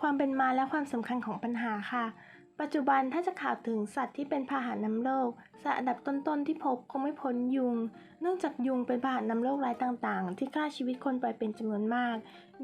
ความเป็นมาและความสำคัญของปัญหาค่ะ ปัจจุบันถ้าจะข่าวถึงสัตว์ที่เป็นพาหะนำโรคสัตว์อันดับต้นๆที่พบคงไม่พ้นยุง เนื่องจากยุงเป็นพาหะนำโรคร้ายต่างๆ ที่ฆ่าชีวิตคนไปเป็นจำนวนมาก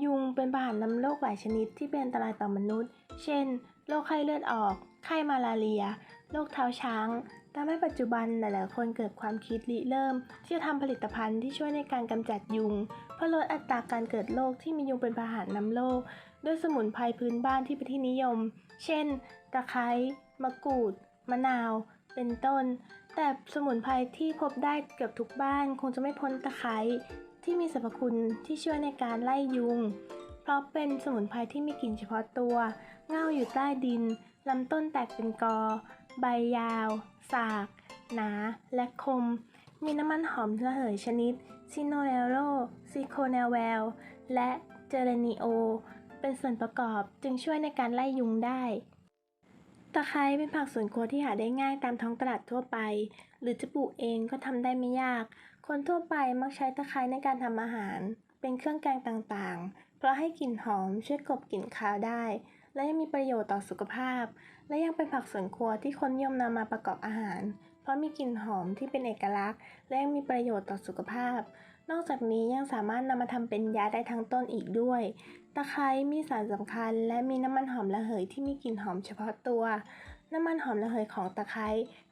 ยุงเป็นพาหะนำโรคหลายชนิดที่เป็นอันตรายต่อมนุษย์ เช่น โรคไข้เลือดออก ไข้มาลาเรีย โรคเท้าช้างทำให้ปัจจุบันหลายๆ คนเกิดความคิดริเริ่ม ที่จะทำผลิตภัณฑ์ที่ช่วยในการกำจัดยุง เพื่อลดอัตราการเกิดโรคที่มียุงเป็นพาหะนำโรค ด้วยสมุนไพรพื้นบ้านที่เป็นที่นิยม เช่น ตะไคร้ มะกรูด มะนาว เป็นต้น แต่สมุนไพรที่พบได้เกือบทุกบ้าน คงจะไม่พ้นตะไคร้ที่มีสรรพคุณที่ช่วยในการไล่ยุง เพราะเป็นสมุนไพรที่มีกลิ่นเฉพาะตัว เง่าอยู่ใต้ดิน ลำต้นแตกเป็นกอ ใบยาว สาก หนา และคม มีน้ำมันหอมระเหยชนิด ซิโนเนโรซิโคเนเวล และเจเรนิโอ เป็นส่วนประกอบจึงช่วยในการไล่ยุงได้ ตะไคร้เป็นผักสวนครัวที่หาได้ง่ายตามท้องตลาดทั่วไป หรือจะปลูกเองก็ทำได้ไม่ยาก คนทั่วไปมักใช้ตะไคร้ในการทำอาหาร เป็นเครื่องแกงต่างๆ เพราะให้กลิ่นหอมช่วยกลบกลิ่นคาวได้ และยังมีประโยชน์ต่อสุขภาพ และยังเป็นผักสวนครัวที่คนนิยมนำมาประกอบอาหาร เพราะมีกลิ่นหอมที่เป็นเอกลักษณ์ และยังมีประโยชน์ต่อสุขภาพ นอกจากนี้ยังสามารถนำมาทำเป็นยาได้ทั้งต้นอีกด้วย ตะไคร้มีสารสำคัญ และมีน้ำมันหอมระเหยที่มีกลิ่นหอมเฉพาะตัว น้ำมันหอมระเหยของตะไคร้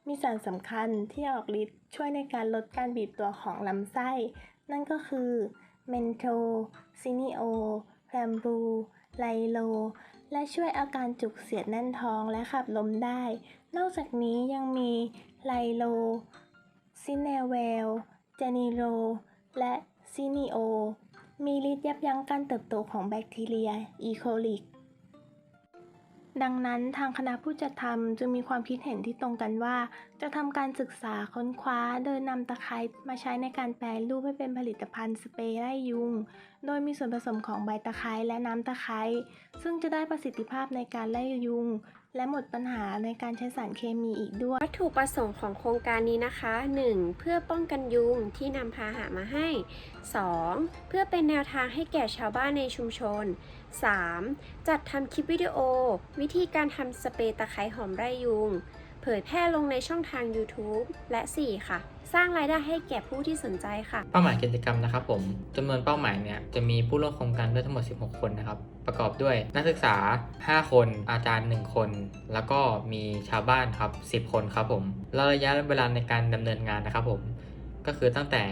มีสารสำคัญที่ออกฤทธิ์ช่วยในการลดการบีบตัวของลำไส้ นั่นก็คือเมนโทซินิโอแพรมบูไลโล และช่วยอาการจุกเสียดแน่นท้องและขับลมได้ นอกจากนี้ยังมีไลโลซินเนเวลเจนิโร และซินิโอ มีฤทธิ์ยับยั้งการเติบโตของแบคทีเรีย อีโคลิก ดังนั้นทางคณะผู้จัดทำจึงมีความคิดเห็นที่ตรงกันว่า จะทำการศึกษาค้นคว้าโดยนำตะไคร้มาใช้ในการแปรรูปให้เป็นผลิตภัณฑ์สเปรย์ไล่ยุง โดยมีส่วนผสมของใบตะไคร้และน้ำตะไคร้ซึ่งจะได้ประสิทธิภาพในการไล่ยุง และหมดปัญหาในการใช้สารเคมีอีกด้วย วัตถุประสงค์ของโครงการนี้นะคะ 1. เพื่อป้องกันยุงที่นำพาหะมาให้ 2. เพื่อเป็นแนวทางให้แก่ชาวบ้านในชุมชน 3. จัดทำคลิปวิดีโอ วิธีการทำสเปรย์ตะไคร้หอมไร่ยุง เผยแพร่ลงในช่องทาง YouTube และ 4. ค่ะ สร้างรายได้ให้แก่ผู้ที่สนใจค่ะ เป้าหมายกิจกรรมนะครับผมจำนวนเป้าหมายเนี่ยจะมีผู้ร่วมโครงการด้วยทั้งหมด 16 คนนะครับ ประกอบด้วยนักศึกษา 5 คน อาจารย์ 1 คน แล้วก็มีชาวบ้านครับ 10 คนครับผมแล้วระยะเวลาในการดำเนินงานนะครับผม ก็คือตั้งแต่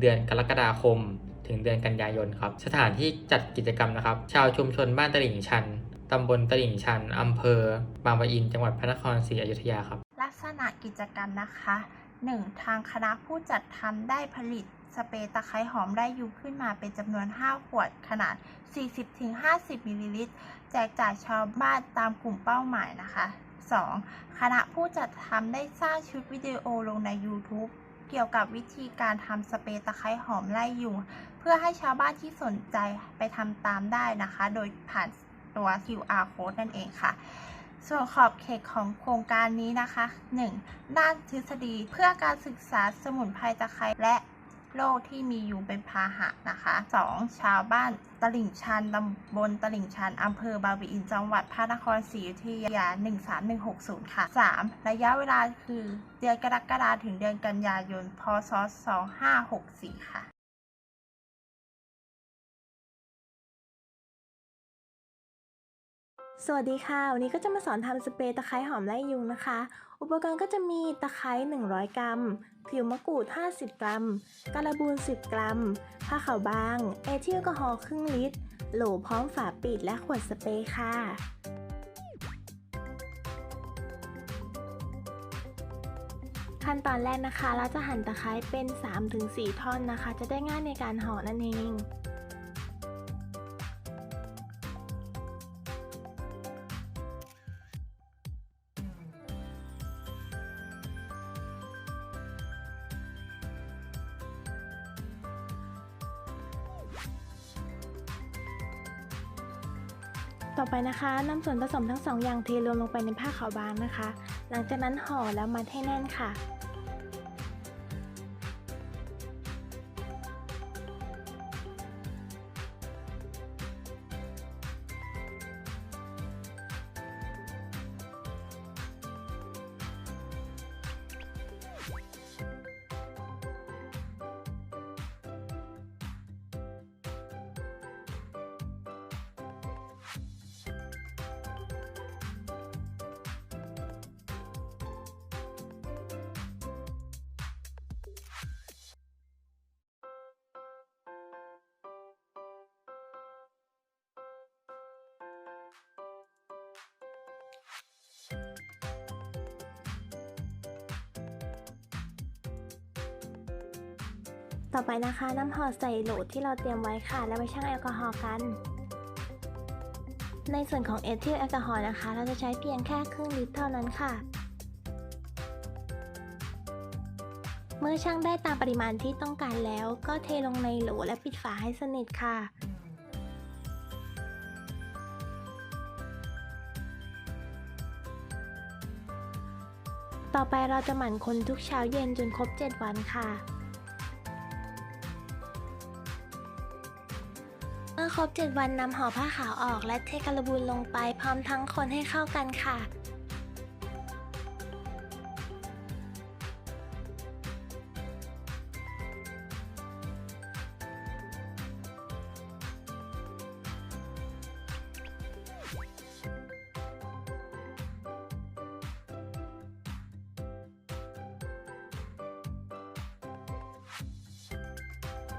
เดือนกรกฎาคม ถึงเดือนกันยายนครับ สถานที่จัดกิจกรรมนะครับ ชาวชุมชนบ้านตลิ่งชันตำบลตลิ่งชันอำเภอ บางปะอิน จังหวัดพระนครศรีอยุธยาครับ ลักษณะกิจกรรมนะคะ 1. ทางคณะผู้จัดทำได้ผลิตสเปรย์ตะไคร้หอมไร่ยุงขึ้นมาเป็นจำนวน 5 ขวดขนาด 40-50 มิลลิลิตร แจกจ่ายชาวบ้านตามกลุ่มเป้าหมายนะคะ 2. คณะผู้จัดทำได้สร้างชุดวิดีโอลงใน YouTube เกี่ยวกับวิธีการทำสเปรย์ตะไคร้หอมไล่ยุงเพื่อให้ชาวบ้านที่สนใจไปทำตามได้นะคะ โดยผ่านตัว QR code นั่นเองค่ะ ส่วนขอบเขตของโครงการนี้นะคะ 1. ด้านทฤษฎีเพื่อการศึกษาสมุนไพรตะไคร้และโรคที่มีอยู่เป็นพาหะนะคะ 2. ชาวบ้านตลิ่งชันตำบลตลิ่งชันอำเภอบางปะอินจังหวัดพระนครศรีอยุธยา 13160 ค่ะ 3. ระยะเวลาคือเดือนกรกฎาคมถึงเดือนกันยายน พศ 2564 ค่ะ สวัสดีค่ะ วันนี้ก็จะมาสอนทำสเปรย์ตะไคร้หอมไล่ยุงนะคะ อุปกรณ์ก็จะมีตะไคร้ 100 กรัม ผิวมะกรูด 50 กรัม การบูน 10 กรัม ผ้าขาวบาง เอทิลแอลกอฮอล์ครึ่งลิตร โหลพร้อมฝาปิดและขวดสเปรย์ค่ะขั้นตอนแรกนะคะ เราจะหั่นตะไคร้เป็น 3-4 ท่อนนะคะ จะได้ง่ายในการห่อนั่นเอง ต่อไปนะคะนำส่วนผสมทั้งสองอย่างเทรวมลงไปในผ้าขาวบางนะคะ หลังจากนั้นห่อแล้วมัดให้แน่นค่ะ ต่อไปนะคะน้ำห่อใส่โหลที่เราเตรียมไว้ค่ะ แล้วไปชั่งแอลกอฮอล์กัน ในส่วนของเอทิลแอลกอฮอล์นะคะ เราจะใช้เพียงแค่ครึ่งลิตรเท่านั้นค่ะ เมื่อชั่งได้ตามปริมาณที่ต้องการแล้ว ก็เทลงในโหลและปิดฝาให้สนิทค่ะ ต่อไปเราจะหมั่นคนทุกเช้าเย็นจนครบ 7 วันค่ะ เมื่อครบ 7 วันนำห่อผ้าขาวออกและเทการบูนลงไปพร้อมทั้งคนให้เข้ากันค่ะ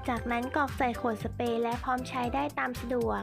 จากนั้นกรอกใส่ขวดสเปรย์และพร้อมใช้ได้ตามสะดวก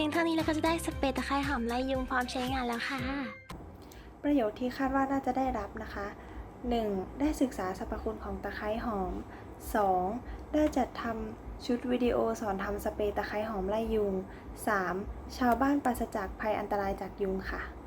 พียงเท่านี้เราก็จะได้สเปรย์ตะไคร้หอมไล่ยุงพร้อมใช้งานแล้วค่ะ ประโยชน์ที่คาดว่าน่าจะได้รับนะคะ 1. ได้ศึกษาสรรพคุณของตะไคร้หอม 2. ได้จัดทำชุดวิดีโอสอนทำสเปรย์ตะไคร้หอมไล่ยุง 3. ชาวบ้านปราศจากภัยอันตรายจากยุงค่ะ